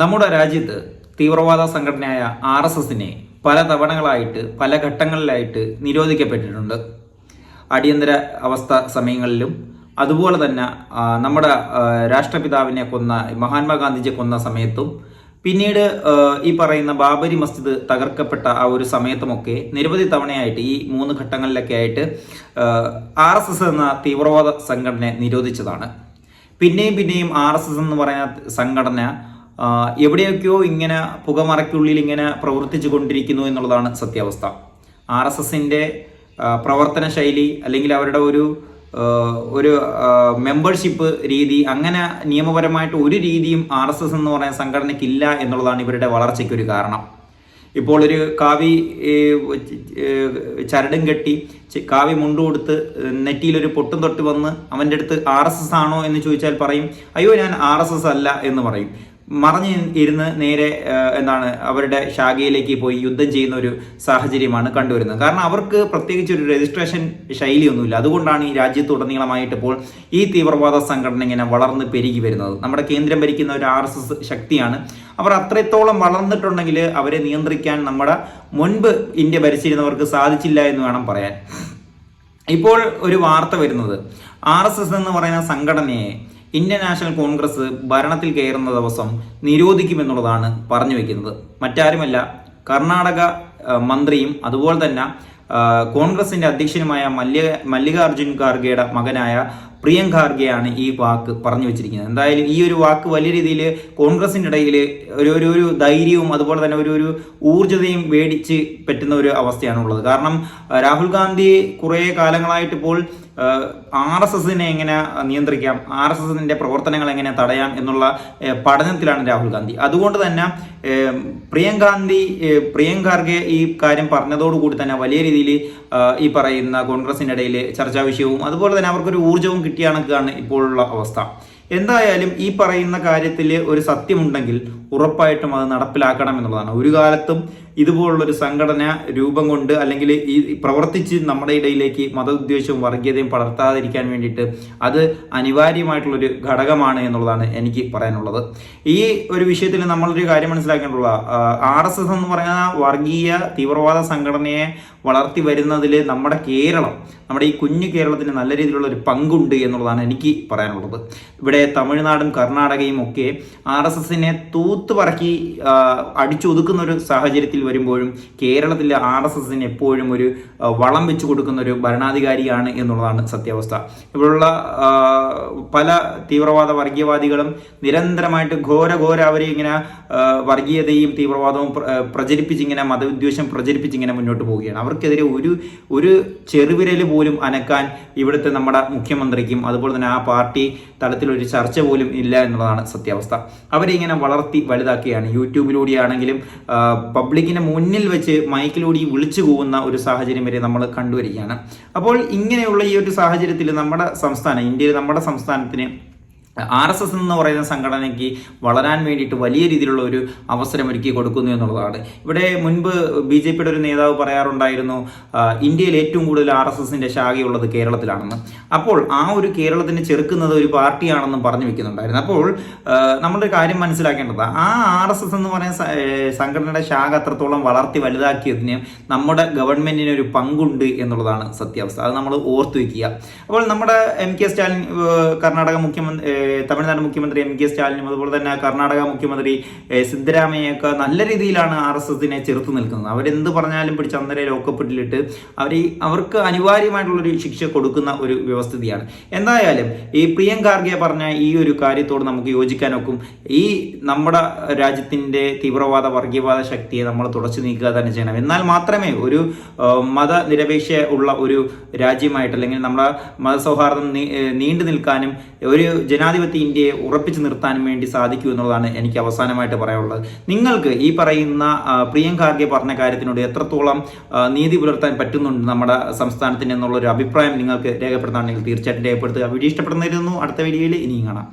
നമ്മുടെ രാജ്യത്ത് തീവ്രവാദ സംഘടനയായ ആർ എസ് എസിനെ പല തവണകളായിട്ട് പല ഘട്ടങ്ങളിലായിട്ട് നിരോധിക്കപ്പെട്ടിട്ടുണ്ട്. അടിയന്തര അവസ്ഥ സമയങ്ങളിലും അതുപോലെ തന്നെ നമ്മുടെ രാഷ്ട്രപിതാവിനെ കൊന്ന മഹാത്മാഗാന്ധിജിയെ കൊന്ന സമയത്തും പിന്നീട് ഈ പറയുന്ന ബാബരി മസ്ജിദ് തകർക്കപ്പെട്ട ആ ഒരു സമയത്തുമൊക്കെ നിരവധി തവണയായിട്ട് ഈ മൂന്ന് ഘട്ടങ്ങളിലൊക്കെ ആയിട്ട് ആർ എസ് എസ് എന്ന തീവ്രവാദ സംഘടനയെ നിരോധിച്ചതാണ്. പിന്നെയും പിന്നെയും ആർ എസ് എസ് എന്ന് പറയുന്ന സംഘടന എവിടെയൊക്കെയോ ഇങ്ങനെ പുകമറയ്ക്കുള്ളിൽ ഇങ്ങനെ പ്രവർത്തിച്ചു കൊണ്ടിരിക്കുന്നു എന്നുള്ളതാണ് സത്യാവസ്ഥ. ആർ എസ് എസിന്റെ പ്രവർത്തന ശൈലി അല്ലെങ്കിൽ അവരുടെ ഒരു ഒരു മെമ്പർഷിപ്പ് രീതി അങ്ങനെ നിയമപരമായിട്ട് ഒരു രീതിയും ആർ എസ് എസ് എന്ന് പറയുന്ന സംഘടനയ്ക്കില്ല എന്നുള്ളതാണ് ഇവരുടെ വളർച്ചയ്ക്കൊരു കാരണം. ഇപ്പോൾ ഒരു കാവി ചരടും കെട്ടി കാവി മുണ്ടു കൊടുത്ത് നെറ്റിയിലൊരു പൊട്ടും തൊട്ട് വന്ന് അവന്റെ അടുത്ത് ആർ എസ് എസ് ആണോ എന്ന് ചോദിച്ചാൽ പറയും അയ്യോ ഞാൻ ആർ എസ് എസ് അല്ല എന്ന് പറയും. മറഞ്ഞ് ഇരുന്ന് നേരെ എന്താണ് അവരുടെ ശാഖയിലേക്ക് പോയി യുദ്ധം ചെയ്യുന്ന ഒരു സാഹചര്യമാണ് കണ്ടുവരുന്നത്. കാരണം അവർക്ക് പ്രത്യേകിച്ച് ഒരു രജിസ്ട്രേഷൻ ശൈലിയൊന്നുമില്ല. അതുകൊണ്ടാണ് ഈ രാജ്യത്തുടനീളമായിട്ട് ഇപ്പോൾ ഈ തീവ്രവാദ സംഘടന ഇങ്ങനെ വളർന്ന് പെരുകി വരുന്നത്. നമ്മുടെ കേന്ദ്രം ഭരിക്കുന്ന ഒരു ആർ എസ് എസ് ശക്തിയാണ്. അവർ അത്രത്തോളം വളർന്നിട്ടുണ്ടെങ്കിൽ അവരെ നിയന്ത്രിക്കാൻ നമ്മുടെ മുൻപ് ഇന്ത്യ ഭരിച്ചിരുന്നവർക്ക് സാധിച്ചില്ല എന്ന് വേണം പറയാൻ. ഇപ്പോൾ ഒരു വാർത്ത വരുന്നത്. ആർ എസ് എസ് എന്ന് പറയുന്ന സംഘടനയെ ഇന്ത്യൻ നാഷണൽ കോൺഗ്രസ് ഭരണത്തിൽ കയറുന്ന ദിവസം നിരോധിക്കുമെന്നുള്ളതാണ് പറഞ്ഞു വെക്കുന്നത്. മറ്റാരുമല്ല കർണാടക മന്ത്രിയും അതുപോലെ തന്നെ കോൺഗ്രസിന്റെ അധ്യക്ഷനുമായ മല്ലിക മല്ലികാർജുൻ ഖാർഗെയുടെ മകനായ പ്രിയം ഖാർഗെയാണ് ഈ വാക്ക് പറഞ്ഞു വെച്ചിരിക്കുന്നത്. എന്തായാലും ഈ ഒരു വാക്ക് വലിയ രീതിയിൽ കോൺഗ്രസിന്റെ ഇടയിൽ ഒരു ഒരു ഒരു ധൈര്യവും അതുപോലെ തന്നെ ഒരു ഒരു ഊർജതയും മേടിച്ച് പറ്റുന്ന ഒരു അവസ്ഥയാണുള്ളത്. കാരണം രാഹുൽ ഗാന്ധി കുറേ കാലങ്ങളായിട്ട് ഇപ്പോൾ ആർ എസ് എസിനെ എങ്ങനെ നിയന്ത്രിക്കാം? ആർ എസ് എസിന്റെ പ്രവർത്തനങ്ങൾ എങ്ങനെ തടയാം എന്നുള്ള പഠനത്തിലാണ് രാഹുൽ ഗാന്ധി. അതുകൊണ്ട് തന്നെ പ്രിയങ്ക ഗാന്ധി ഈ കാര്യം പറഞ്ഞതോടുകൂടി തന്നെ വലിയ രീതിയിൽ ഈ പറയുന്ന കോൺഗ്രസിന്റെ ഇടയിൽ ചർച്ചാ വിഷയവും അതുപോലെ തന്നെ അവർക്കൊരു ഊർജവും കിട്ടിയ കണക്കാണ് ഇപ്പോഴുള്ള അവസ്ഥ. എന്തായാലും ഈ പറയുന്ന കാര്യത്തിൽ ഒരു സത്യമുണ്ടെങ്കിൽ ഉറപ്പായിട്ടും അത് നടപ്പിലാക്കണം എന്നുള്ളതാണ്. ഒരു കാലത്തും ഇതുപോലുള്ളൊരു സംഘടന രൂപം കൊണ്ട് അല്ലെങ്കിൽ ഈ പ്രവർത്തിച്ച് നമ്മുടെ ഇടയിലേക്ക് മത ഉദ്ദേശവും വർഗീയതയും പടർത്താതിരിക്കാൻ വേണ്ടിയിട്ട് അത് അനിവാര്യമായിട്ടുള്ളൊരു ഘടകമാണ് എന്നുള്ളതാണ് എനിക്ക് പറയാനുള്ളത്. ഈ ഒരു വിഷയത്തിൽ നമ്മളൊരു കാര്യം മനസ്സിലാക്കേണ്ടുള്ള ആർ എസ് എസ് എന്ന് പറയുന്ന വർഗീയ തീവ്രവാദ സംഘടനയെ വളർത്തി വരുന്നതിൽ നമ്മുടെ കേരളം നമ്മുടെ ഈ കുഞ്ഞു കേരളത്തിന് നല്ല രീതിയിലുള്ള ഒരു പങ്കുണ്ട് എന്നുള്ളതാണ് എനിക്ക് പറയാനുള്ളത്. ഇവിടെ തമിഴ്നാടും കർണാടകയും ഒക്കെ ആർ എസ് എസിനെ തൂത്ത് പറക്കി അടിച്ചൊതുക്കുന്ന ഒരു സാഹചര്യത്തിൽ വരുമ്പോഴും കേരളത്തിലെ ആർ എസ് എസിന് എപ്പോഴും ഒരു വളം വെച്ചു കൊടുക്കുന്ന ഒരു ഭരണാധികാരിയാണ് എന്നുള്ളതാണ് സത്യാവസ്ഥ. ഇവിടെയുള്ള പല തീവ്രവാദ വർഗീയവാദികളും നിരന്തരമായിട്ട് ഘോര ഘോര അവരെ ഇങ്ങനെ വർഗീയതയും തീവ്രവാദവും പ്രചരിപ്പിച്ചിങ്ങനെ മതവിദ്വേഷം പ്രചരിപ്പിച്ചിങ്ങനെ മുന്നോട്ട് പോവുകയാണ്. അവർക്കെതിരെ ഒരു ഒരു ചെറുവിരൽ പോലും അനക്കാൻ ഇവിടുത്തെ നമ്മുടെ മുഖ്യമന്ത്രിക്കും അതുപോലെ തന്നെ ആ പാർട്ടി തലത്തിലൊരു ചർച്ച പോലും ഇല്ല എന്നുള്ളതാണ് സത്യാവസ്ഥ. അവരെ ഇങ്ങനെ വളർത്തി വലുതാക്കുകയാണ്. യൂട്യൂബിലൂടെയാണെങ്കിലും ആ, പബ്ലിക്കിന്റെ മുന്നിൽ വെച്ച് മൈക്കിലൂടെ വിളിച്ചു പോകുന്ന ഒരു സാഹചര്യം വരെ നമ്മൾ കണ്ടുവരികയാണ്. അപ്പോൾ ഇങ്ങനെയുള്ള ഈ ഒരു സാഹചര്യത്തിൽ നമ്മുടെ സംസ്ഥാനം ഇന്ത്യയിൽ നമ്മുടെ സംസ്ഥാനത്തിന് ആർ എസ് എസ് എന്ന് പറയുന്ന സംഘടനയ്ക്ക് വളരാൻ വേണ്ടിയിട്ട് വലിയ രീതിയിലുള്ള ഒരു അവസരം ഒരുക്കി കൊടുക്കുന്നു എന്നുള്ളതാണ്. ഇവിടെ മുൻപ് ബി ജെ പിയുടെ ഒരു നേതാവ് പറയാറുണ്ടായിരുന്നു ഇന്ത്യയിൽ ഏറ്റവും കൂടുതൽ ആർ എസ് എസിന്റെ ശാഖയുള്ളത് കേരളത്തിലാണെന്ന്. അപ്പോൾ ആ ഒരു കേരളത്തിന് ചെറുക്കുന്നത് ഒരു പാർട്ടിയാണെന്നും പറഞ്ഞു വെക്കുന്നുണ്ടായിരുന്നു. അപ്പോൾ നമ്മളൊരു കാര്യം മനസ്സിലാക്കേണ്ടത് ആ ആർ എസ് എസ് എന്ന് പറയുന്ന സംഘടനയുടെ ശാഖ അത്രത്തോളം വളർത്തി വലുതാക്കിയതിന് നമ്മുടെ ഗവൺമെന്റിന് ഒരു പങ്കുണ്ട് എന്നുള്ളതാണ് സത്യാവസ്ഥ. അത് നമ്മൾ ഓർത്തു വയ്ക്കുക അപ്പോൾ നമ്മുടെ എം കെ സ്റ്റാലിൻ കർണാടക മുഖ്യമന്ത്രി തമിഴ്നാട് മുഖ്യമന്ത്രി എം കെ സ്റ്റാലിനും അതുപോലെ തന്നെ കർണാടക മുഖ്യമന്ത്രി സിദ്ധരാമയ്യൊക്കെ നല്ല രീതിയിലാണ് ആർ എസ് എസിനെ ചെറുത്ത് നിൽക്കുന്നത്. അവരെന്ത് പറഞ്ഞാലും പിടിച്ച് അന്നേരം ലോക്കപ്പെട്ടിലിട്ട് അവർ അവർക്ക് അനിവാര്യമായിട്ടുള്ളൊരു ശിക്ഷ കൊടുക്കുന്ന ഒരു വ്യവസ്ഥിതിയാണ്. എന്തായാലും ഈ പ്രിയങ്ക ഖാർഗെ പറഞ്ഞ ഈ ഒരു കാര്യത്തോട് നമുക്ക് യോജിക്കാനൊക്കും ഈ നമ്മുടെ രാജ്യത്തിന്റെ തീവ്രവാദ വർഗീയവാദ ശക്തിയെ നമ്മൾ തുടച്ചു നീക്കുക തന്നെ ചെയ്യണം. എന്നാൽ മാത്രമേ ഒരു മതനിരപേക്ഷ ഉള്ള ഒരു രാജ്യമായിട്ട് അല്ലെങ്കിൽ നമ്മുടെ മതസൗഹാർദ്ദം നീണ്ടു നിൽക്കാനും ഒരു ജനാധിപത്യ ഇന്ത്യയെ ഉറപ്പിച്ചു നിർത്താൻ വേണ്ടി സാധിക്കൂ എന്നുള്ളതാണ് എനിക്ക് അവസാനമായിട്ട് പറയാനുള്ളത്. നിങ്ങൾക്ക് ഈ പറയുന്ന പ്രിയങ്കാർഗെ പറഞ്ഞ കാര്യത്തിനോട് എത്രത്തോളം നീതി പുലർത്താൻ പറ്റുന്നുണ്ട് നമ്മുടെ സംസ്ഥാനത്തിന് എന്നുള്ളൊരു അഭിപ്രായം നിങ്ങൾക്ക് രേഖപ്പെടുത്താണെങ്കിൽ തീർച്ചയായിട്ടും രേഖപ്പെടുത്തുക. വീഡിയോ ഇഷ്ടപ്പെടുന്നതായിരുന്നു അടുത്ത വീഡിയോയിൽ ഇനിയും കാണാം.